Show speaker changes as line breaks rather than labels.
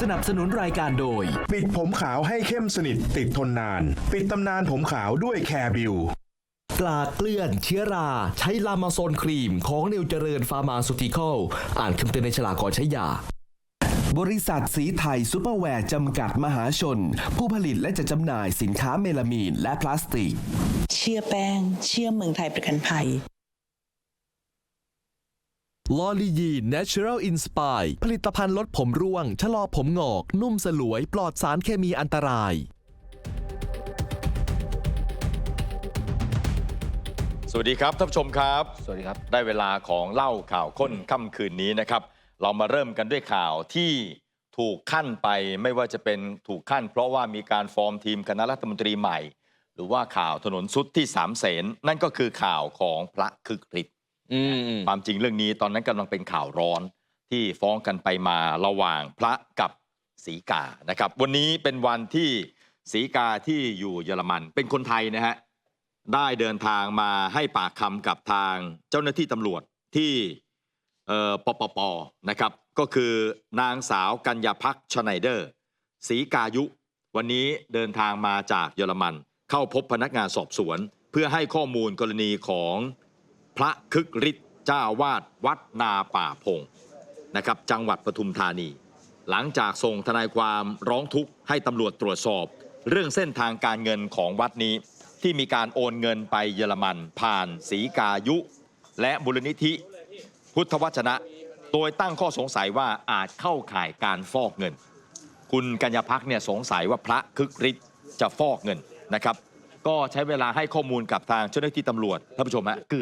สนับสนุนรายการโดย
ปิดผมขาวให้เข้มสนิทติดทนนาน ปิดตำนานผมขาวด้วยแคร์บิว
กลาเกลื่อนเชื้อรา ใช้ลามาโซนครีมของนิวเจริญฟาร์มาซูติคอลอ่านคำเตือนในฉลากก่อนใช้ยาบริษัทสีไทยซูเปอร์แวร์จำกัดมหาชน ผู้ผลิตและจัดจำหน่ายสินค้าเมลามีนและพลาสติก
เชื่อแป้ง เชื่อเมืองไทยประกันภัย
ลอลียีน Natural Inspire ผลิตภัณฑ์ลดผมร่วง ชะลอผมงอก นุ่มสลวยปลอดสารเคมีอันตราย
สวัสดีครับท่านผู้ชมครับ
สวัสดีครับ
ได้เวลาของเล่าข่าวค้นค่ำคืนนี้นะครับ เรามาเริ่มกันด้วยข่าวที่ถูกขั้นไปไม่ว่าจะเป็นถูกขั้น เพราะว่ามีการฟอร์มทีมคณะรัฐมนตรีใหม่ หรือว่าข่าวถนนสุดที่สามเสนนั่นก็คือข่าวของพระคึกฤทธิ์
อืม
ความจริงเรื่องนี้ตอนนั้นกำลังเป็นข่าวร้อนที่ฟ้องกันไปมาระหว่างพระกับศรีกานะครับ วันนี้เป็นวันที่ศรีกาที่อยู่เยอรมัน เป็นคนไทยนะฮะได้เดินทางมาให้ปากคำกับทางเจ้าหน้าที่ตำรวจที่ปปปนะครับก็คือนางสาวกัญญาพักชไนเดอร์ศรีกายุ วันนี้เดินทางมาจากเยอรมัน เข้าพบพนักงานสอบสวน เพื่อให้ข้อมูลกรณีของ ระคึกฤทธิ์เจ้าวาดวัดนาป่าพงนะครับจังหวัดปทุมธานี หลังจากส่งทนายความร้องทุกข์ให้ตำรวจตรวจสอบ เรื่องเส้นทางการเงินของวัดนี้ ที่มีการโอนเงินไปเยอรมัน ผ่านศรีกายุ และบุรณิธิ พุทธวจนะ โดยตั้งข้อสงสัยว่าอาจเข้าข่ายการฟอกเงิน คุณกัญญาพักเนี่ยสงสัยว่าพระคึกฤทธิ์จะฟอกเงินนะครับ ก็ใช้เวลาให้ข้อมูลกับทางเจ้าหน้าที่ตำรวจท่านผู้ชมฮะกือบ